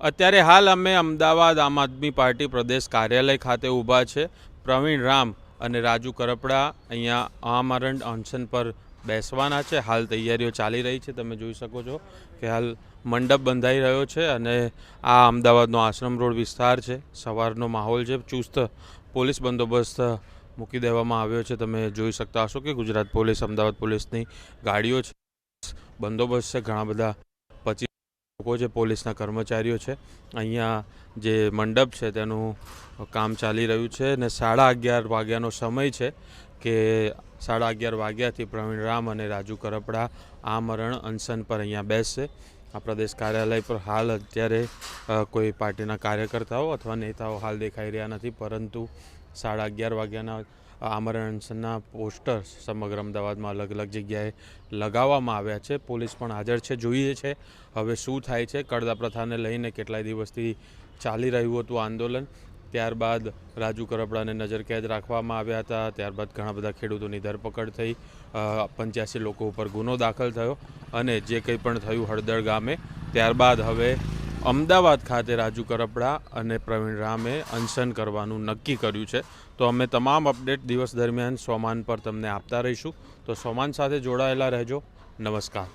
અત્યારે હાલ અમે અમદાવાદ આમ આદમી પાર્ટી પ્રદેશ કાર્યાલય ખાતે ઊભા છે. પ્રવીણ રામ અને રાજુ કરપડા અહીંયા આમરણ અનશન પર બેસવાના છે. હાલ તૈયારીઓ ચાલી રહી છે. તમે જોઈ શકો છો કે હાલ મંડપ બંધાઈ રહ્યો છે અને આ અમદાવાદનો આશ્રમ રોડ વિસ્તાર છે. સવારનો માહોલ છે. ચુસ્ત પોલીસ બંદોબસ્ત મૂકી દેવામાં આવ્યો છે. તમે જોઈ શકતા હશો કે ગુજરાત પોલીસ, અમદાવાદ પોલીસની ગાડીઓ છે. બંદોબસ્ત છે. ઘણા બધા લોકો છે પોલીસના કર્મચારીઓ છે, અહીંયા જે મંડપ છે તેનું કામ ચાલી રહ્યું છે અને સાડા અગિયાર વાગ્યાનો સમય છે કે સાડા અગિયાર વાગ્યાથી પ્રવીણ રામ અને રાજુ કરપડા આમરણ અનશન પર અહીંયા બેસશે આ પ્રદેશ કાર્યાલય પર હાલ અત્યારે કોઈ પાર્ટીના કાર્યકર્તાઓ અથવા નેતાઓ હાલ દેખાઈ રહ્યા નથી, પરંતુ સાડા અગિયાર વાગ્યાના આમરણ અનશનના પોસ્ટર સમગ્ર અમદાવાદમાં અલગ અલગ જગ્યાએ લગાવવામાં આવ્યા છે. પોલીસ પણ હાજર છે, જોઈએ છે હવે શું થાય છે. કડદા પ્રથાને લઈને કેટલાય દિવસથી ચાલી રહ્યું હતું આંદોલન. ત્યારબાદ રાજુ કરપડાને નજરકેદ રાખવામાં આવ્યા હતા. ત્યારબાદ ઘણા બધા ખેડૂતોની ધરપકડ થઈ. પંચ્યાસી લોકો ઉપર ગુનો દાખલ થયો અને જે કંઈ પણ થયું હળદર ગામે. ત્યારબાદ હવે અમદાવાદ ખાતે રાજુ કરપડા અને પ્રવીણ રામે અનશન કરવાનું નક્કી કર્યું છે. તો અમે તમામ અપડેટ દિવસ દરમિયાન સોમાન પર તમને આપતા રહીશું. તો સોમાન સાથે જોડાયેલા રહેજો. નમસ્કાર.